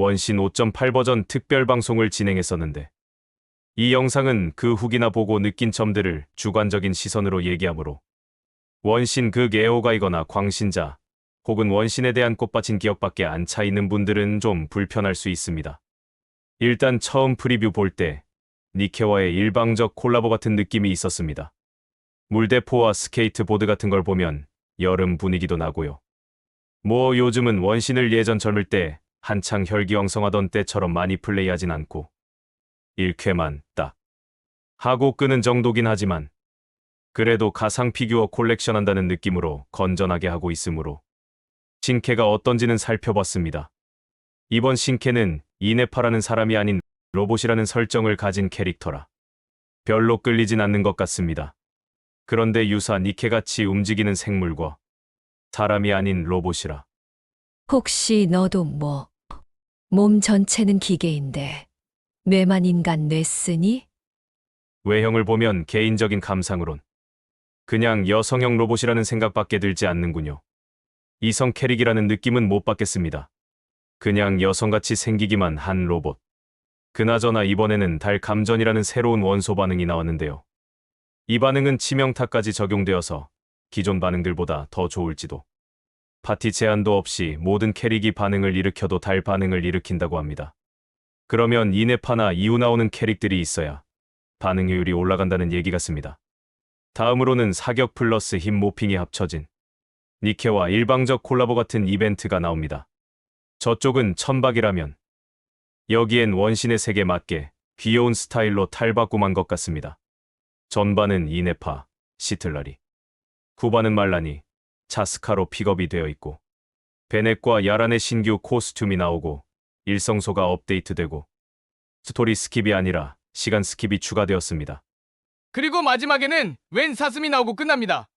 원신 5.8 버전 특별 방송을 진행했었는데 이 영상은 그 후기나 보고 느낀 점들을 주관적인 시선으로 얘기하므로 원신 극 애호가이거나 광신자 혹은 원신에 대한 꽃받친 기억밖에 안 차 있는 분들은 좀 불편할 수 있습니다. 일단 처음 프리뷰 볼 때 니케와의 일방적 콜라보 같은 느낌이 있었습니다. 물대포와 스케이트보드 같은 걸 보면 여름 분위기도 나고요. 뭐 요즘은 원신을 예전 젊을 때 한창 혈기왕성하던 때처럼 많이 플레이하진 않고 1쾌만 딱 하고 끄는 정도긴 하지만 그래도 가상 피규어 콜렉션 한다는 느낌으로 건전하게 하고 있으므로 신캐가 어떤지는 살펴봤습니다. 이번 신캐는 이네파라는 사람이 아닌 로봇이라는 설정을 가진 캐릭터라 별로 끌리진 않는 것 같습니다. 그런데 유사 니케같이 움직이는 생물과 사람이 아닌 로봇이라 혹시 너도 뭐, 몸 전체는 기계인데, 뇌만 인간 뇌 쓰니? 외형을 보면 개인적인 감상으론 그냥 여성형 로봇이라는 생각밖에 들지 않는군요. 이성 캐릭이라는 느낌은 못 받겠습니다. 그냥 여성같이 생기기만 한 로봇. 그나저나 이번에는 달 감전이라는 새로운 원소 반응이 나왔는데요. 이 반응은 치명타까지 적용되어서 기존 반응들보다 더 좋을지도. 파티 제한도 없이 모든 캐릭이 반응을 일으켜도 달 반응을 일으킨다고 합니다. 그러면 이네파나 이후 나오는 캐릭들이 있어야 반응효율이 올라간다는 얘기 같습니다. 다음으로는 사격 플러스 힘 모핑이 합쳐진 니케와 일방적 콜라보 같은 이벤트가 나옵니다. 저쪽은 천박이라면 여기엔 원신의 색에 맞게 귀여운 스타일로 탈바꿈한 것 같습니다. 전반은 이네파, 시틀라리, 후반은 말라니, 차스카로 픽업이 되어 있고 베넷과 야란의 신규 코스튬이 나오고 일성소가 업데이트되고 스토리 스킵이 아니라 시간 스킵이 추가되었습니다. 그리고 마지막에는 웬 사슴이 나오고 끝납니다.